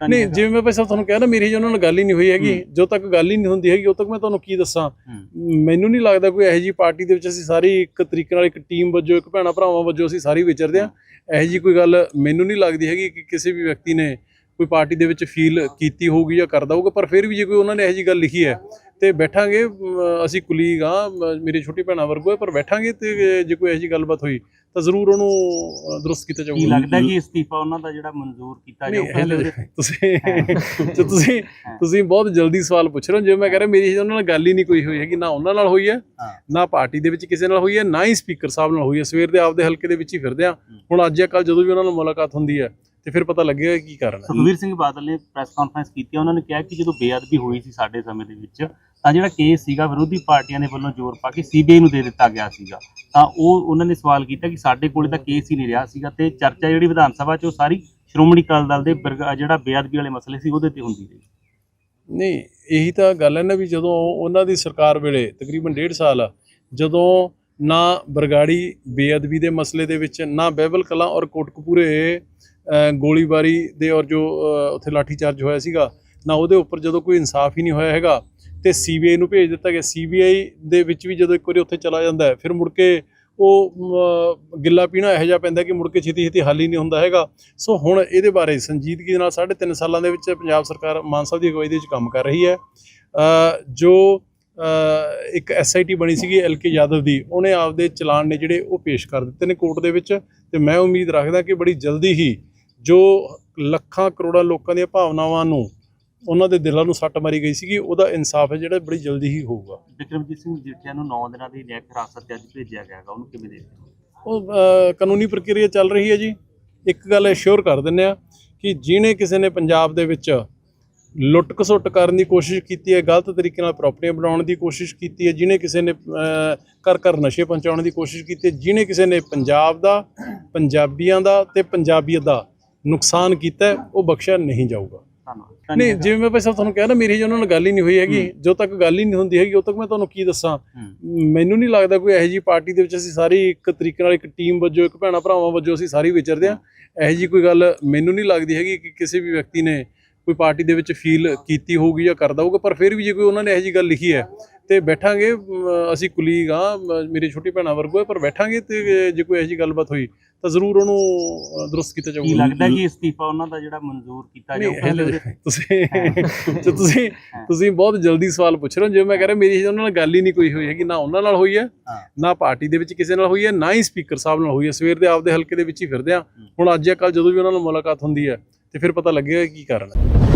ਨਹੀਂ ਜਿਵੇਂ ਮੈਂ ਪਹਿਲਾਂ ਤੁਹਾਨੂੰ ਕਿਹਾ ਨਾ ਮੇਰੀ ਜੀ ਉਹਨਾਂ ਨਾਲ ਗੱਲ ਹੀ ਨਹੀਂ ਹੋਈ ਹੈਗੀ। ਜਦੋਂ ਤੱਕ ਗੱਲ ਹੀ ਨਹੀਂ ਹੁੰਦੀ ਹੈਗੀ ਉਦੋਂ ਤੱਕ ਮੈਂ ਤੁਹਾਨੂੰ ਕੀ ਦੱਸਾਂ? ਮੈਨੂੰ ਨਹੀਂ ਲੱਗਦਾ ਕੋਈ ਇਹੋ ਜੀ ਪਾਰਟੀ ਦੇ ਵਿੱਚ ਅਸੀਂ ਸਾਰੀ ਇੱਕ ਤਰੀਕੇ ਨਾਲ ਇੱਕ ਟੀਮ ਵਜੋਂ ਇੱਕ ਭੈਣਾ ਭਰਾਵਾਂ ਵਜੋਂ ਅਸੀਂ ਸਾਰੀ ਵਿਚਰਦੇ ਆ ਇਹੋ ਜੀ ਕੋਈ ਗੱਲ ਮੈਨੂੰ ਨਹੀਂ ਲੱਗਦੀ ਹੈਗੀ ਕਿ ਕਿਸੇ ਵੀ ਵਿਅਕਤੀ ਨੇ ਕੋਈ ਪਾਰਟੀ ਦੇ ਵਿੱਚ ਫੀਲ ਕੀਤੀ ਹੋਊਗੀ ਜਾਂ ਕਰਦਾ ਹੋਊਗਾ ਪਰ ਫਿਰ ਵੀ ਜੇ ਕੋਈ ਉਹਨਾਂ ਨੇ ਇਹੋ ਜੀ ਗੱਲ ਲਿਖੀ ਹੈ ਤੇ ਬੈਠਾਂਗੇ ਅਸੀਂ ਕੁਲੀਗ ਆ ਮੇਰੀ ਛੋਟੀ ਭੈਣਾ ਵਰਗੋ ਪਰ ਬੈਠਾਂਗੇ ਤੇ ਜੇ ਕੋਈ ਇਹੋ ਜੀ ਗੱਲਬਾਤ ਹੋਈ ਤਾਂ ਜ਼ਰੂਰ ਉਹਨੂੰ ਦਰੁਸਤ ਕੀਤਾ ਕੀ ਜਾਊਗਾ ਲੱਗਦਾ ਕਿ ਇਸਤੀਫਾ ਉਹਨਾਂ ਦਾ ਜਿਹੜਾ ਮਨਜ਼ੂਰ ਕੀਤਾ ਜਾਊਗਾ ਤੁਸੀਂ ਤੁਸੀਂ ਤੁਸੀਂ ਬਹੁਤ ਜਲਦੀ ਸਵਾਲ ਪੁੱਛ ਰਹੇ ਹੋ ਜਿਵੇਂ ਮੈਂ ਕਹਿ ਰਿਹਾ ਮੇਰੀ ਉਹਨਾਂ ਨਾਲ ਗੱਲ ਹੀ ਨਹੀਂ ਕੋਈ ਹੋਈ ਹੈਗੀ ਨਾ ਉਹਨਾਂ ਨਾਲ ਹੋਈ ਹੈ ਹਾਂ। ਨਾ ਪਾਰਟੀ ਦੇ ਵਿੱਚ ਕਿਸੇ ਨਾਲ ਹੋਈ ਹੈ ਨਾ ਹੀ ਸਪੀਕਰ ਸਾਹਿਬ ਨਾਲ ਹੋਈ ਹੈ। ਸਵੇਰ ਦੇ ਆਪਦੇ ਹਲਕੇ ਦੇ ਵਿੱਚ ਹੀ ਫਿਰਦੇ ਆ ਹੁਣ ਅੱਜ ਜਾਂ ਕੱਲ ਜਦੋਂ ਵੀ ਉਹਨਾਂ ਨਾਲ ਮੁਲਾਕਾਤ ਹੁੰਦੀ ਹੈ ਤੇ ਫਿਰ ਪਤਾ ਲੱਗੇਗਾ ਕੀ ਕਾਰਨ ਹੈ ਸੁਖਵੀਰ ਸਿੰਘ ਬਾਦਲ ਨੇ ਪ੍ਰੈਸ ਕਾਨਫਰੰਸ ਕੀਤੀ। ਉਹਨਾਂ ਨੇ ਕਿਹਾ ਕਿ ਜਦੋਂ ਬੇਅਦਬੀ ਹੋਈ ਸੀ ਸਾਡੇ ਸਮੇਂ ਦੇ ਵਿੱਚ ਤਾਂ ਜਿਹੜਾ ਕੇਸ ਸੀਗਾ ਵਿਰੋਧੀ ਪਾਰਟੀਆਂ ਦੇ ਵੱਲੋਂ ਜ਼ੋਰ ਪਾ ਕੇ ਸੀਬੀਆਈ ਨੂੰ ਦੇ ਦਿੱਤਾ ਗਿਆ ਸੀਗਾ ਤਾਂ ਉਹ ਉਹਨਾਂ ਨੇ ਸਵਾਲ ਕੀਤਾ ਕਿ ਸਾਡੇ ਕੋਲੇ ਤਾਂ ਕੇਸ ਹੀ ਨਹੀਂ ਰਿਹਾ ਸੀਗਾ ਤੇ ਚਰਚਾ ਜਿਹੜੀ ਵਿਧਾਨ ਸਭਾ 'ਚ ਉਹ ਸਾਰੀ ਸ਼੍ਰੋਮਣੀ ਅਕਾਲੀ ਦਲ ਦੇ ਜਿਹੜਾ ਬੇਅਦਬੀ ਵਾਲੇ ਮਸਲੇ ਸੀ ਉਹਦੇ ਤੇ ਹੁੰਦੀ ਰਹੀ ਨਹੀਂ ਇਹੀ ਤਾਂ ਗੱਲ ਹੈ ਨਾ ਵੀ ਜਦੋਂ ਉਹਨਾਂ ਦੀ ਸਰਕਾਰ ਵੇਲੇ ਤਕਰੀਬਨ ਡੇਢ ਸਾਲ ਜਦੋਂ ਨਾ ਬਰਗਾੜੀ ਬੇਅਦਬੀ ਦੇ ਮਸਲੇ ਦੇ ਵਿੱਚ ਨਾ ਬਹਿਬਲ ਕਲਾਂ ਔਰ ਕੋਟਕਪੂਰੇ ਗੋਲੀਬਾਰੀ ਦੇ ਔਰ ਜੋ ਉੱਥੇ ਲਾਠੀਚਾਰਜ ਹੋਇਆ ਸੀਗਾ ਨਾ ਉਹਦੇ ਉੱਪਰ ਜਦੋਂ ਕੋਈ ਇਨਸਾਫ ਹੀ ਨਹੀਂ ਹੋਇਆ ਹੈਗਾ ਤੇ ਸੀਬੀਆਈ ਨੂੰ ਭੇਜ ਦਿੱਤਾ ਗਿਆ। ਸੀਬੀਆਈ ਦੇ ਵਿੱਚ ਵੀ ਜਦੋਂ ਇੱਕ ਵਾਰੀ ਉੱਥੇ ਚਲਾ ਜਾਂਦਾ ਹੈ ਫਿਰ ਮੁੜ ਕੇ ਉਹ ਗਿੱਲਾ ਪੀਣਾ ਇਹੋ ਜਿਹਾ ਪੈਂਦਾ ਕਿ ਮੁੜ ਕੇ ਛੇਤੀ ਛੇਤੀ ਹੱਲ ਹੀ ਨਹੀਂ ਹੁੰਦਾ ਹੈਗਾ। ਸੋ ਹੁਣ ਇਹਦੇ ਬਾਰੇ ਸੰਜੀਦਗੀ ਦੇ ਨਾਲ 3.5 ਸਾਲਾਂ ਦੇ ਵਿੱਚ ਪੰਜਾਬ ਸਰਕਾਰ ਮਾਨ ਸਾਹਿਬ ਦੀ ਅਗਵਾਈ ਦੇ ਵਿੱਚ ਕੰਮ ਕਰ ਰਹੀ ਹੈ। ਅ, ਜੋ ਅ, ਇੱਕ ਐਸਆਈਟੀ ਬਣੀ ਸੀਗੀ ਐਲਕੇ ਯਾਦਵ ਦੀ ਉਹਨੇ ਆਪਦੇ ਚਲਾਨ ਨੇ ਜਿਹੜੇ ਉਹ ਪੇਸ਼ ਕਰ ਦਿੱਤੇ ਨੇ ਕੋਰਟ ਦੇ ਵਿੱਚ ਤੇ ਮੈਂ ਉਮੀਦ ਰੱਖਦਾ ਕਿ ਬੜੀ ਜਲਦੀ ਹੀ ਜੋ ਲੱਖਾਂ ਕਰੋੜਾਂ ਲੋਕਾਂ ਦੀਆਂ ਭਾਵਨਾਵਾਂ ਨੂੰ ਉਹਨਾਂ ਦੇ ਦਿਲਾਂ ਨੂੰ ਸੱਟ ਮਾਰੀ ਗਈ ਸੀਗੀ ਉਹਦਾ ਇਨਸਾਫ ਹੈ ਜਿਹੜਾ ਬੜੀ ਜਲਦੀ ਹੀ ਹੋਊਗਾ। ਵਿਕਰਮਜੀਤ ਸਿੰਘ ਜੀਠਿਆ ਨੂੰ 9 ਦਿਨਾਂ ਦੀ ਨਿਆਇਕ ਹਿਰਾਸਤ 'ਚ ਅੱਜ ਭੇਜਿਆ ਗਿਆ ਹੈਗਾ ਉਹਨੂੰ ਕਿਵੇਂ ਦੇਖਦੇ ਹੋ? ਉਹ ਕਾਨੂੰਨੀ ਪ੍ਰਕਿਰਿਆ ਚੱਲ ਰਹੀ ਹੈ ਜੀ। ਇੱਕ ਗੱਲ ਅਸ਼ੋਰ ਕਰ ਦਿੰਨੇ ਆ ਕਿ ਜਿਹਨੇ ਕਿਸੇ ਨੇ ਪੰਜਾਬ ਦੇ ਵਿੱਚ ਲੁੱਟ ਖਸੁੱਟ ਕਰਨ ਦੀ ਕੋਸ਼ਿਸ਼ ਕੀਤੀ ਹੈ ਗਲਤ ਤਰੀਕੇ ਨਾਲ ਪ੍ਰਾਪਰਟੀਆਂ ਬਣਾਉਣ ਦੀ ਕੋਸ਼ਿਸ਼ ਕੀਤੀ ਹੈ ਜਿਹਨੇ ਕਿਸੇ ਨੇ ਘਰ ਘਰ ਨਸ਼ੇ ਪਹੁੰਚਾਉਣ ਦੀ ਕੋਸ਼ਿਸ਼ ਕੀਤੀ ਹੈ ਜਿਹਨੇ ਕਿਸੇ ਨੇ ਪੰਜਾਬ ਦਾ ਪੰਜਾਬੀਆਂ ਦਾ ਤੇ ਪੰਜਾਬੀਅਤ ਦਾ ਨੁਕਸਾਨ ਕੀਤਾ ਉਹ ਬਖਸ਼ਿਆ ਨਹੀਂ ਜਾਊਗਾ। ਨਹੀਂ ਜਿਵੇਂ ਮੈਂ ਪਹਿਲਾਂ ਤੁਹਾਨੂੰ ਕਿਹਾ ਨਾ ਮੇਰੀ ਜੀ ਉਹਨਾਂ ਨਾਲ ਗੱਲ ਹੀ ਨਹੀਂ ਹੋਈ ਹੈਗੀ। ਜਦੋਂ ਤੱਕ ਗੱਲ ਹੀ ਨਹੀਂ ਹੁੰਦੀ ਹੈਗੀ ਉਦੋਂ ਤੱਕ ਮੈਂ ਤੁਹਾਨੂੰ ਕੀ ਦੱਸਾਂ। ਮੈਨੂੰ ਨਹੀਂ ਲੱਗਦਾ ਕੋਈ ਇਹੋ ਜੀ ਪਾਰਟੀ ਦੇ ਵਿੱਚ ਅਸੀਂ ਸਾਰੀ ਇੱਕ ਤਰੀਕੇ ਨਾਲ ਇੱਕ ਟੀਮ ਵਜੋਂ ਇੱਕ ਭੈਣਾ ਭਰਾਵਾਂ ਵਜੋਂ ਅਸੀਂ ਸਾਰੀ ਵਿਚਰਦੇ ਆ ਇਹੋ ਜੀ ਕੋਈ ਗੱਲ ਮੈਨੂੰ ਨਹੀਂ ਲੱਗਦੀ ਹੈਗੀ ਕਿ ਕਿਸੇ ਵੀ ਵਿਅਕਤੀ ਨੇ ਕੋਈ ਪਾਰਟੀ ਦੇ ਵਿੱਚ ਫੀਲ ਕੀਤੀ ਹੋਊਗੀ ਜਾਂ ਕਰਦਾ ਹੋਊਗਾ ਪਰ ਫਿਰ ਵੀ ਜੇ ਕੋਈ ਉਹਨਾਂ ਨੇ ਇਹੋ ਜੀ ਗੱਲ ਲਿਖੀ ਹੈ ਤੇ ਬੈਠਾਂਗੇ ਅਸੀਂ ਕੁਲੀਗ ਆ ਮੇਰੀ ਛੋਟੀ ਭੈਣਾ ਵਰਗੋ ਪਰ ਬੈਠਾਂਗੇ ਤੇ ਜੇ ਕੋਈ ਜੀ ਗੱਲਬਾਤ ਹੋਈ ਤਾਂ ਜ਼ਰੂਰ ਉਹਨੂੰ ਦਰੁਸਤ ਕੀਤਾ ਕੀ ਜਾਊਗਾ ਲੱਗਦਾ ਕਿ ਇਸਤੀਫਾ ਉਹਨਾਂ ਦਾ ਜਿਹੜਾ ਮਨਜ਼ੂਰ ਕੀਤਾ ਜਾਊਗਾ? ਤੁਸੀਂ ਜੇ ਤੁਸੀਂ ਤੁਸੀਂ ਬਹੁਤ ਜਲਦੀ ਸਵਾਲ ਪੁੱਛ ਰਹੇ ਹੋ ਜਿਵੇਂ ਮੈਂ ਕਹਿ ਰਿਹਾ ਮੇਰੀ ਜੀ ਉਹਨਾਂ ਨਾਲ ਗੱਲ ਹੀ ਨਹੀਂ ਕੋਈ ਹੋਈ ਹੈਗੀ ਨਾ ਉਹਨਾਂ ਨਾਲ ਹੋਈ ਹੈ ਹਾਂ। ਨਾ ਪਾਰਟੀ ਦੇ ਵਿੱਚ ਕਿਸੇ ਨਾਲ ਹੋਈ ਹੈ ਨਾ ਹੀ ਸਪੀਕਰ ਸਾਹਿਬ ਨਾਲ ਹੋਈ ਹੈ। ਸਵੇਰ ਦੇ ਆਪਦੇ ਹਲਕੇ ਦੇ ਵਿੱਚ ਹੀ ਫਿਰਦੇ ਆ ਹੁਣ ਅੱਜ ਜਾਂ ਕੱਲ ਜਦੋਂ ਵੀ ਉਹਨਾਂ ਨਾਲ ਮੁਲਾਕਾਤ ਹੁੰਦੀ ਹੈ ਤੇ ਫਿਰ ਪਤਾ ਲੱਗੇਗਾ ਕੀ ਕਾਰਨ ਹੈ।